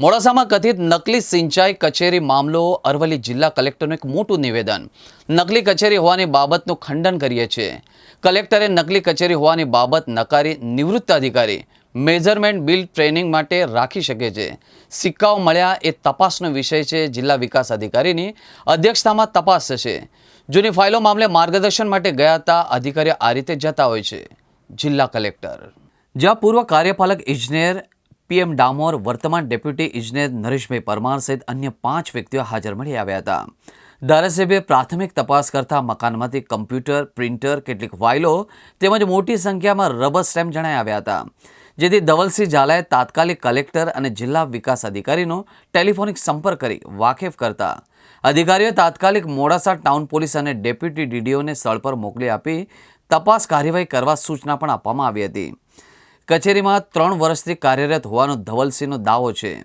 મોડાસામાં કથિત નકલી સિંચાઈ કચેરી મામલો અરવલ્લી જિલ્લા કલેક્ટરનું એક મોટું નિવેદન. નકલી કચેરી હોવાની બાબતનું ખંડન કરીએ છીએ. કલેક્ટરે નકલી કચેરી હોવાની બાબત નકારી નિવૃત્ત અધિકારી મેઝરમેન્ટ બિલ ટ્રેનિંગ માટે રાખી શકે છે. સિક્કાઓ મળ્યા એ તપાસનો વિષય છે, જિલ્લા વિકાસ અધિકારીની અધ્યક્ષતામાં તપાસ થશે. જૂની ફાઇલો મામલે માર્ગદર્શન માટે ગયા હતા, અધિકારીઓ આ રીતે જતા હોય છે. જિલ્લા કલેક્ટર. જ્યાં પૂર્વ કાર્યપાલક ઇજનેર પીએમ ડામોર વર્તમાન ડેપ્યુટી ઇજનેર નરેશભાઈ પરમાર સહિત અન્ય પાંચ વ્યક્તિઓ હાજર મળી આવ્યા હતા. ધારાસભ્યે પ્રાથમિક તપાસ કરતા મકાનમાંથી કમ્પ્યુટર, પ્રિન્ટર, કેટલીક ફાઇલો તેમજ મોટી સંખ્યામાં રબર સ્ટેમ્પ જણાઈ આવ્યા હતા. જેથી ધવલસિંહ ઝાલાએ તાત્કાલિક કલેક્ટર અને જિલ્લા વિકાસ અધિકારીનો ટેલિફોનિક સંપર્ક કરી વાકેફ કરતા. અધિકારીઓએ તાત્કાલિક મોડાસા ટાઉન પોલીસ અને ડેપ્યુટી ડીડીઓને સ્થળ પર મોકલી આપી તપાસ કાર્યવાહી કરવા સૂચના પણ આપવામાં આવી હતી. કચેરીમાં ત્રણ વર્ષથી કાર્યરત હોવાનો ધવલસિંહનો દાવો છે.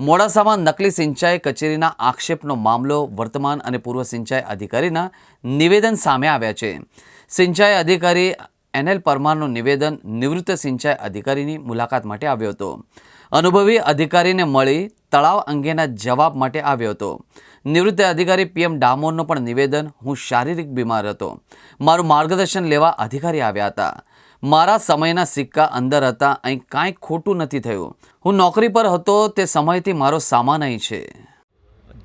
મોડાસામાં નકલી સિંચાઈ કચેરીના આક્ષેપનો મામલો વર્તમાન અને પૂર્વ સિંચાઈ અધિકારીના નિવેદન સામે આવ્યા છે. સિંચાઈ અધિકારી એનએલ પરમારનું નિવેદન નિવૃત્ત સિંચાઈ અધિકારીની મુલાકાત માટે આવ્યો હતો. અનુભવી અધિકારીને મળી તળાવ અંગેના જવાબ માટે આવ્યો હતો. નિવૃત્ત અધિકારી પીએમ ડામોરનું પણ નિવેદન, હું શારીરિક બીમાર હતો. મારું માર્ગદર્શન લેવા અધિકારી આવ્યા હતા. મારા સમયના સિક્કા અંદર હતા, અહીં કાંઈ ખોટું નથી થયું. હું નોકરી પર હતો, તે સમયથી મારો સામાન અહીં છે.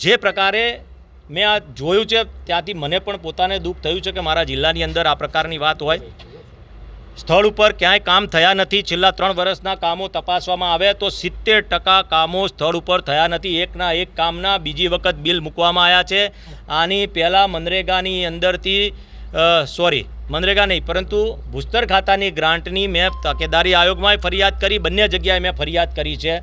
જે પ્રકારે મેં આ જોયું છે, ત્યાંથી મને પણ પોતાને દુઃખ થયું છે કે મારા જિલ્લાની અંદર આ પ્રકારની વાત હોય. સ્થળ ઉપર ક્યાંય કામ થયા નથી, છેલ્લા ત્રણ વર્ષના કામો તપાસવામાં આવે તો સિત્તેર ટકા કામો સ્થળ ઉપર થયા નથી. એકના એક કામના બીજી વખત બિલ મૂકવામાં આવ્યા છે. આની પહેલાં મનરેગાની અંદરથી સોરી મનરેગા નહીં, પરંતુ ભૂસ્તર ખાતાની ગ્રાન્ટની મેં તકેદારી આયોગમાં ફરિયાદ કરી, બંને જગ્યાએ મેં ફરિયાદ કરી છે.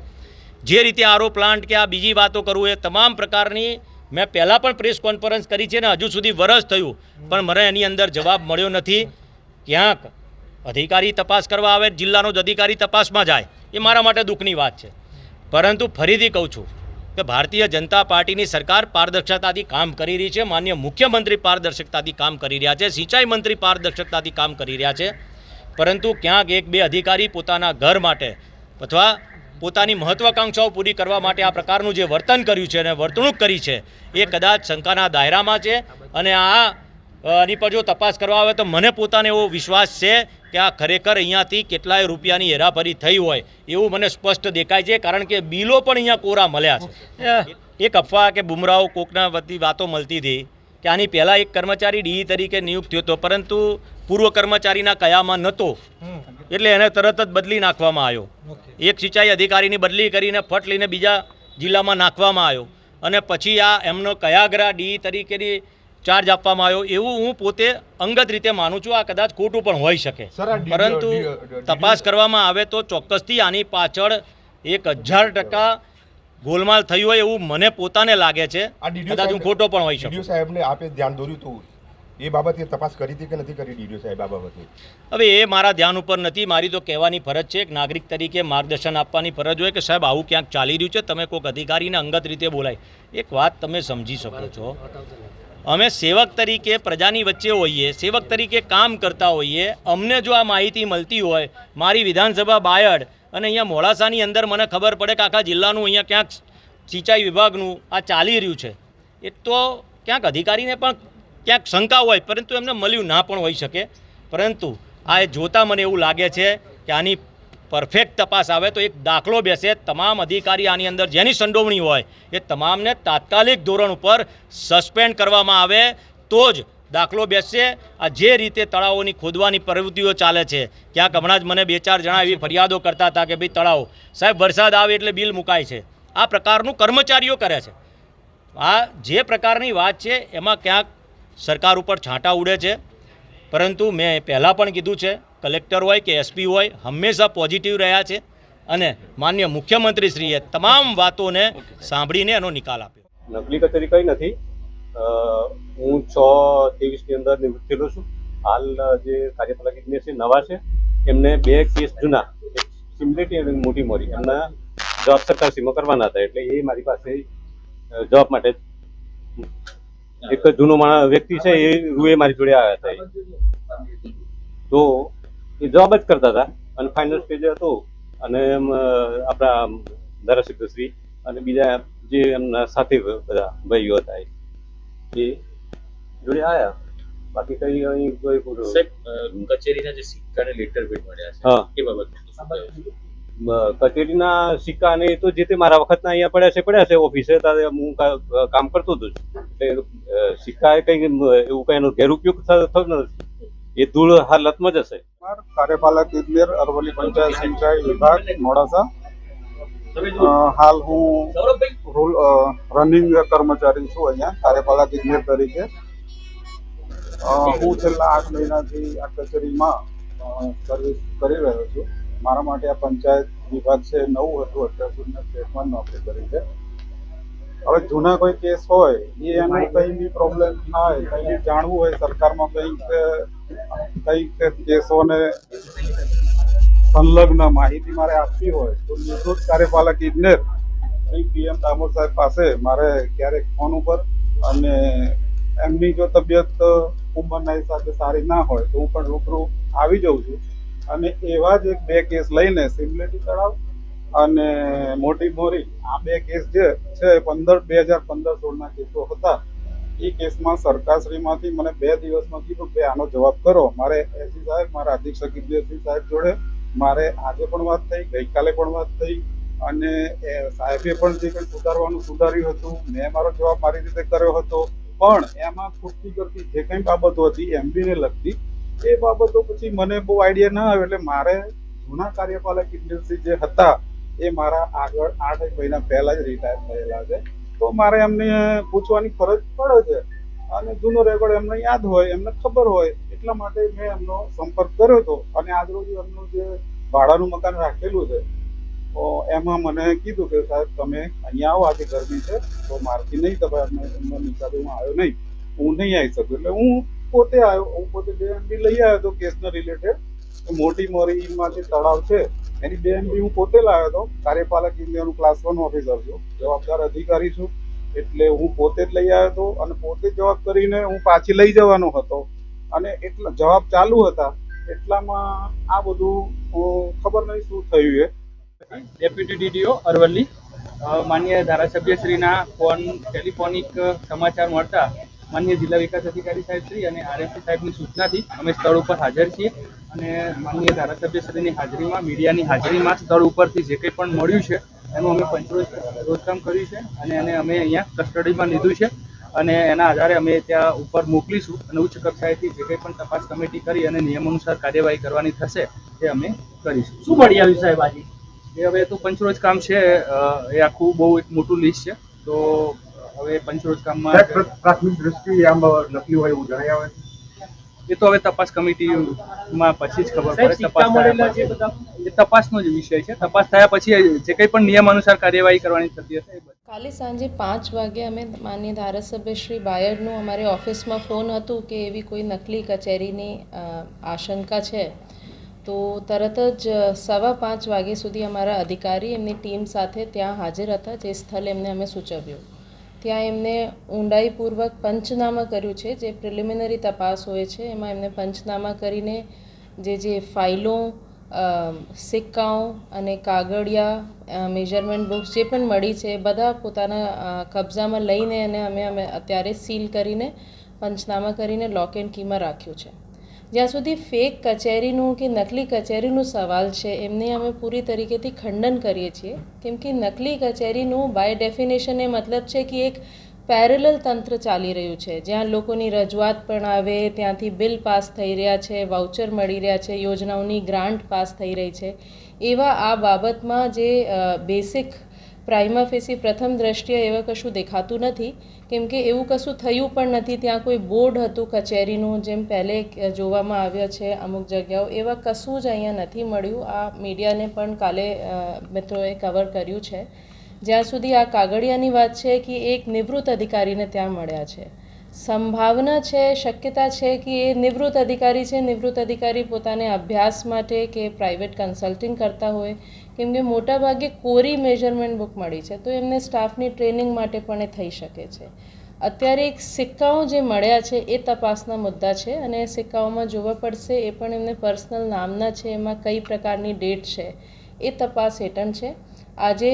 જે રીતે આરો પ્લાન્ટ કે આ બીજી વાતો કરું એ તમામ પ્રકારની મેં પહેલાં પણ પ્રેસ કોન્ફરન્સ કરી છે ને હજુ સુધી વરસ થયું, પણ મને એની અંદર જવાબ મળ્યો નથી. ક્યાંક અધિકારી તપાસ કરવા આવે, જિલ્લાનો જ અધિકારી તપાસમાં જાય, એ મારા માટે દુઃખની વાત છે. પરંતુ ફરીથી કહું છું કે ભારતીય જનતા પાર્ટીની સરકાર પારદર્શકતાથી કામ કરી રહી છે, માન્ય મુખ્યમંત્રી પારદર્શકતાથી કામ કરી રહ્યા છે, સિંચાઈ મંત્રી પારદર્શકતાથી કામ કરી રહ્યા છે. પરંતુ ક્યાંક એક બે અધિકારી પોતાના ઘર માટે અથવા પોતાની મહત્વાકાંક્ષાઓ પૂરી કરવા માટે આ પ્રકારનું જે વર્તન કર્યું છે અને વર્તણૂક કરી છે, એ કદાચ શંકાના દાયરામાં છે. અને આ આની પર જો તપાસ કરવા આવે તો મને પોતાને એવો વિશ્વાસ છે કે આ ખરેખર અહીંયાથી કેટલાય રૂપિયાની હેરાફરી થઈ હોય એવું મને સ્પષ્ટ દેખાય છે કારણ કે બિલો પણ અહીંયા કોરા મળ્યા છે. એક અફવા કે બુમરાઓ કોકના વતી વાતો મળતી હતી કે આની પહેલાં એક કર્મચારી ડી તરીકે નિયુક્ત થયો હતો પરંતુ પૂર્વ કર્મચારીના કયામાં નહોતો એટલે એને તરત જ બદલી નાખવામાં આવ્યો. એક સિંચાઈ અધિકારીની બદલી કરીને ફટ લઈને બીજા જિલ્લામાં નાખવામાં આવ્યો. અને પછી આ એમનો કયાગ્રા ડી તરીકેની ચાર્જ આપવામાં આવ્યો એવું હું પોતે અંગત રીતે માનું છું આ કદાચ ખોટું પણ હોઈ શકે. પરંતુ તપાસ કરવામાં આવે તો ચોક્કસથી આની પાછળ એક હજાર ટકા ગોલમાલ થયું હોય એવું મને પોતાને લાગે છે. કદાચ હું ખોટો પણ હોઈ શકું. સાહેબને આપે ધ્યાન દોર્યું હતું એ બાબતે તપાસ કરી હતી કે નથી કરી ડીડીઓ સાહેબ આ બાબતે? હવે એ મારા ધ્યાન ઉપર નથી મારી તો કહેવાની ફરજ છે એક નાગરિક તરીકે માર્ગદર્શન આપવાની ફરજ હોય કે સાહેબ આવું ક્યાંક ચાલી રહ્યું છે તમે કોઈક અધિકારીને અંગત રીતે બોલાય. એક વાત તમે સમજી શકો છો. અમે સેવક તરીકે પ્રજાની વચ્ચે હોઈએ, સેવક તરીકે કામ કરતા હોઈએ, અમને જો આ માહિતી મળતી હોય, મારી વિધાનસભા બાયડ અને અહીંયા મોડાસાની અંદર મને ખબર પડે કે આખા જિલ્લાનું અહીંયા ક્યાંક સિંચાઈ વિભાગનું આ ચાલી રહ્યું છે. એ તો ક્યાંક અધિકારીને પણ ક્યાંક શંકા હોય, પરંતુ એમને મળ્યું ના પણ હોઈ શકે. પરંતુ આ જોતાં મને એવું લાગે છે કે આની પરફેક્ટ તપાસ આવે તો એક દાખલો બેસે. તમામ અધિકારી આની અંદર જેની સંડોવણી હોય એ તમામને તાત્કાલિક ધોરણ ઉપર સસ્પેન્ડ કરવામાં આવે તો જ દાખલો બેસશે. આ જે રીતે તળાવોની ખોદવાની પ્રવૃત્તિઓ ચાલે છે. ક્યાંક હમણાં જ મને બે ચાર જણા એવી ફરિયાદો કરતા હતા કે ભાઈ તળાવ, સાહેબ વરસાદ આવે એટલે બિલ મુકાય છે. આ પ્રકારનું કર્મચારીઓ કરે છે. આ જે પ્રકારની વાત છે એમાં ક્યાંક સરકાર ઉપર છાંટા ઉડે છે. પરંતુ મેં પહેલાં પણ કીધું છે કલેક્ટર હોય કે એસપી હોય, હંમેશા પોઝિટિવ રહ્યા છે અને માન્ય મુખ્યમંત્રીશ્રીએ તમામ વાતોને સાંભળીને એનો નિકાલ આપ્યો. નકલી કચેરી કંઈ નથી. હું છ ત્રેવીસની અંદર નિવૃત્ત થયેલો છું. હાલ જે કાર્યપાલિકા છે નવા છે, એમને બે કેસ જૂના, એક સિમ્યુલેટી અને મોટી મોરી. એમના જવાબ સરકાર સીમો કરવાના હતા, એટલે એ મારી પાસે જોબ માટે એક જૂનો માણસ વ્યક્તિ છે, એ રૂએ મારી જોડે આવ્યા હતા તો એ જવાબ જ કરતા હતા. અને ફાઇનલ સ્ટેજ હતો. અને આપણા ધારાસભ્યશ્રી અને બીજા જે એમના સાથે બધા ભાઈઓ હતા એ. જોડે આવ્યા બાકી કઈ અહીં કોઈ સાહેબ કચેરીના જે સિક્કા અને લેટર પેડ મળ્યા છે એ બાબતમાં શું કહેવું? બ- કચેરીના સિક્કા અને તો જે તે મારા વખતના અહીંયા પડ્યા છે પડ્યા છે ઓફિસે ત્યારે હું કામ કરતો હતો. એટલે સિક્કા કઈ એવું કઈ એનો ગેરઉપયોગ થતો નથી. એ ધૂળ હાલતમાં જ હશે. કાર્યપાલક ઇજનેર અરવલ્લી પંચાયત સિંચાઈ વિભાગ, મોડાસા. હાલ હું રૂલ રનિંગ કર્મચારી છું અહીંયા, કાર્યપાલક ઇજનેર તરીકે. હું છેલ્લા આઠ મહિનાથી આ કચેરીમાં સર્વિસ કરી રહ્યો છું. મારા માટે આ પંચાયત વિભાગ છે નવું હતું, અત્યાર સુધી મેં સ્ટેટમાં નોકરી કરી છે. હવે જૂના કોઈ કેસ હોય, એ એનું કંઈ બી પ્રોબ્લેમ હોય, કંઈ બી જાણવું હોય સરકારમાં કંઈક કંઈક કેસોને સંલગ્ન માહિતી મારે આપવી હોય, તો નિવૃત્ત કાર્યપાલક ઇજનેર શ્રી પીએમ દામોદ સાહેબ પાસે મારે ક્યારેક ફોન ઉપર અને એમની જો તબિયત ઉંમરના હિસાબે સારી ના હોય, તો હું પણ રૂબરૂ આવી જાઉં છું. અને એવા જ એક બે કેસ લઈને સિમલેટી તળાવ અને મોટી મોરી, આ બે કેસ જે છે, પંદર, બે હજાર પંદર સોળના કેસો હતા, એ કેસમાં સરકારશ્રીમાંથી મને બે દિવસમાં કીધું કે આનો જવાબ કરો. મારે એસી સાહેબ, મારા અધિક્ષક ઇજનેરસિંહ સાહેબ જોડે, મારે આજે પણ વાત થઈ, ગઈકાલે પણ વાત થઈ, અને સાહેબે પણ જે કંઈ સુધારવાનું સુધાર્યું હતું, મેં મારો જવાબ મારી રીતે કર્યો હતો. પણ એમાં ખૂટતી કરતી જે કંઈ બાબતો હતી એમબીને લગતી, એ બાબતો પછી મને બહુ આઈડિયા ના આવ્યો એટલે મારે જૂના કાર્યપાલક ઇજનેરસિંહ જે હતા એ મારા આગળ આઠ એક મહિના પહેલા જ રિટાયર થયેલા છે. તો મારે એમને પૂછવાની ફરજ પડે છે. અને જૂનો રેકોર્ડ એમને યાદ હોય, એમને ખબર હોય, એટલા માટે મેં એમનો સંપર્ક કર્યો હતો. અને આજરોજ એમનું જે ભાડાનું મકાન રાખેલું છે, તો એમાં મને કીધું કે, સાહેબ, તમે અહીંયા આવો આજે ગરમી છે, તો મારથી નહીં તમે એમને હિસાબે હું આવ્યો નહીં. હું નહીં આવી શકું. એટલે હું પોતે આવ્યો, હું પોતે બે લઈ આવ્યો હતો કેસના રિલેટેડ મોટી મોરીમાં જે તળાવ છે, એની બે એમબી હું પોતે લાવ્યો હતો. કાર્યપાલક ઇન્ડિયાનું ક્લાસ વન ઓફિસર છું. જવાબદાર અધિકારી છું. એટલે હું પોતે જ લઈ આવ્યો હતો અને પોતે જવાબ કરીને હું પાછી લઈ જવાનો હતો. અને એટલા જવાબ ચાલુ હતા. એટલામાં આ બધું ખબર નહીં શું થયું એ. Deputy DDO Aravalli. માન્ય ધારાસભ્યશ્રીના ફોન, ટેલિફોનિક સમાચાર મળતા માન્ય જિલ્લા વિકાસ અધિકારી સાહેબ શ્રી અને આરએમસી સાહેબની સૂચનાથી અમે સ્થળ ઉપર હાજર છીએ અને માન્ય ધારાસભ્યશ્રીની હાજરીમાં મીડિયાની હાજરીમાં સ્થળ ઉપરથી જે કંઈ પણ મળ્યું છે એનું અમે પંચરોજ રોજકામ કર્યું છે અને એને અમે અહીંયા કસ્ટડીમાં લીધું છે અને એના આધારે અમે ત્યાં ઉપર મોકલીશું અને ઉચ્ચ કક્ષાએથી જે કંઈ પણ તપાસ કમિટી કરી અને નિયમ અનુસાર કાર્યવાહી કરવાની થશે એ અમે કરીશું. શું મળી આવ્યું સાહેબ આજે? એ હવે તો પંચરોજ કામ છે એ આખું બહુ એક મોટું લિસ્ટ છે તો હવે પંચરોજ કામમાં પ્રાથમિક દ્રષ્ટિએ આમ નકલી હોય એવું જણાય આવે? એ તો હવે તપાસ કમિટીમાં પછી જ ખબર પડે તપાસ એ તપાસનો જ વિષય છે. તપાસ થયા પછી જે કંઈ પણ નિયમ અનુસાર કાર્યવાહી કરવાની થતી હશે કાલે સાંજે પાંચ વાગે અમે માન્ય ધારાસભ્ય શ્રી બાયડનું અમારે ઓફિસમાં ફોન હતું કે એવી કોઈ નકલી કચેરીની આશંકા છે. તો તરત જ સવા પાંચ વાગ્યા સુધી અમારા અધિકારી એમની ટીમ સાથે ત્યાં હાજર હતા જે સ્થળ એમને અમે સૂચવ્યું. ત્યાં એમને ઊંડાઈપૂર્વક પંચનામા કર્યું છે. જે પ્રિલિમિનરી તપાસ હોય છે, એમાં એમને પંચનામા કરીને જે જે ફાઇલો સિક્કાઓ અને કાગળિયા મેજરમેન્ટ બુક્સ જે પણ મળી છે, એ બધા પોતાના કબજામાં લઈને અને અમે અમે અત્યારે સીલ કરીને પંચનામા કરીને લોક એન્ડ કીમાં રાખ્યું છે. જ્યાં સુધી ફેક કચેરીનું કે નકલી કચેરીનું સવાલ છે, એમને અમે પૂરી તરીકેથી ખંડન કરીએ છીએ. કેમ કે નકલી કચેરીનું બાય ડેફિનેશન એ મતલબ છે કે એક પેરેલલ તંત્ર ચાલી રહ્યું છે. જ્યાં લોકોની રજૂઆત પણ આવે, ત્યાંથી બિલ પાસ થઈ રહ્યા છે વાઉચર મળી રહ્યા છે, યોજનાઓની ગ્રાન્ટ પાસ થઈ રહી છે. એવા આ બાબતમાં જે બેસિક પ્રાઇમા ફેસી પ્રથમ દ્રષ્ટિએ એવા કશું દેખાતું નથી, કેમ કે એવું કશું થયું પણ નથી. ત્યાં કોઈ બોર્ડ હતું કચેરીનું, જેમ પહેલે જોવામાં આવ્યા છે અમુક જગ્યાઓ, એવા કશું જ અહીંયા નથી મળ્યું. આ મીડિયાને પણ કાલે મિત્રોએ કવર કર્યું છે. જ્યાં સુધી આ કાગળિયાની વાત છે કે એક નિવૃત્ત અધિકારીને ત્યાં મળ્યા છે. સંભાવના છે, શક્યતા છે કે એ નિવૃત્ત અધિકારી છે. નિવૃત્ત અધિકારી પોતાને અભ્યાસ માટે કે પ્રાઇવેટ કન્સલ્ટિંગ કરતા હોય. કેમ કે મોટાભાગે કોરી મેજરમેન્ટ બુક મળી છે, તો એમને સ્ટાફની ટ્રેનિંગ માટે પણ એ થઈ શકે છે. અત્યારે એક સિક્કાઓ જે મળ્યા છે એ તપાસના મુદ્દા છે અને એ સિક્કાઓમાં જોવા પડશે એ પણ એમને પર્સનલ નામના છે, એમાં કઈ પ્રકારની ડેટ છે એ તપાસ હેઠળ છે. આજે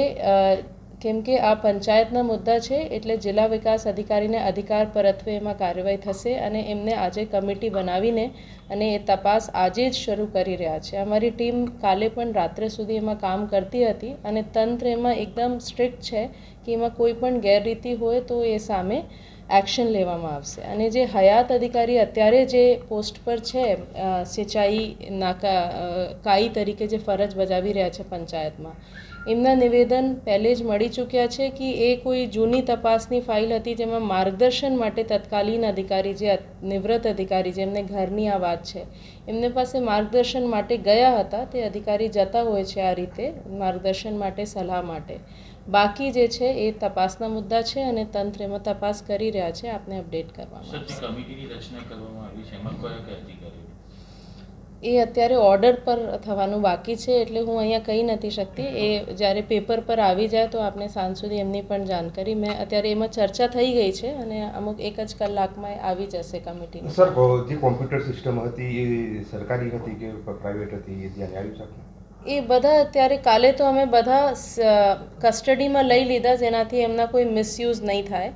કેમ કે આ પંચાયતના મુદ્દા છે એટલે જિલ્લા વિકાસ અધિકારીને અધિકાર પરત્વે એમાં કાર્યવાહી થશે અને એમને આજે કમિટી બનાવીને અને એ તપાસ આજે જ શરૂ કરી રહ્યા છે. અમારી ટીમ કાલે પણ રાત્રે સુધી એમાં કામ કરતી હતી અને તંત્ર એમાં એકદમ સ્ટ્રિક્ટ છે કે એમાં કોઈ પણ ગેરરીતિ હોય તો એ સામે એક્શન લેવામાં આવશે. અને જે હયાત અધિકારી અત્યારે જે પોસ્ટ પર છે સિંચાઈ નાકા કાઈ તરીકે જે ફરજ બજાવી રહ્યા છે પંચાયતમાં એમના નિવેદન પહેલે જ મળી ચૂક્યા છે કે એ કોઈ જૂની તપાસની ફાઇલ હતી જેમાં માર્ગદર્શન માટે તત્કાલીન અધિકારી જે નિવૃત્ત અધિકારી જેમને ઘરની આ વાત છે, એમને પાસે માર્ગદર્શન માટે ગયા હતા, તે અધિકારી જતા હોય છે આ રીતે માર્ગદર્શન માટે, સલાહ માટે. બાકી જે છે એ તપાસના મુદ્દા છે અને તંત્ર એમાં તપાસ કરી રહ્યા છે, આપને અપડેટ કરવામાં કમિટીની રચના કરવામાં આવી છે, એમાં કયા કયા એ અત્યારે ઓર્ડર પર થવાનું બાકી છે એટલે હું અહીંયા કહી નથી શકતી. એ જ્યારે પેપર પર આવી જાય તો આપને સાંજ સુધી એમની પણ જાણકારી. મેં અત્યારે એમાં ચર્ચા થઈ ગઈ છે અને અમુક એક જ કલાકમાં આવી જશે કમિટી સર જે કોમ્પ્યુટર સિસ્ટમ હતી એ સરકારી હતી કે પ્રાઇવેટ હતી એ ધ્યાને આવી શકે? એ બધા અત્યારે કાલે તો અમે બધા કસ્ટડીમાં લઈ લીધા જેનાથી એમના કોઈ મિસયુઝ નહીં થાય.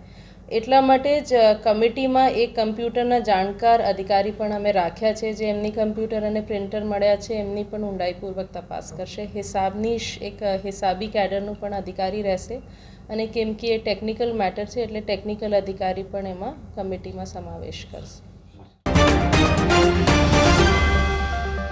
એટલા માટે જ કમિટીમાં એક કમ્પ્યુટરના જાણકાર અધિકારી પણ અમે રાખ્યા છે, જે એમની કમ્પ્યુટર અને પ્રિન્ટર મળ્યા છે, એમની પણ ઊંડાઈપૂર્વક તપાસ કરશે. હિસાબની એક હિસાબી કેડરનું પણ અધિકારી રહેશે અને કેમ કે એ ટેકનિકલ મેટર છે, એટલે ટેકનિકલ અધિકારી પણ એમાં કમિટીમાં સમાવેશ કરશે.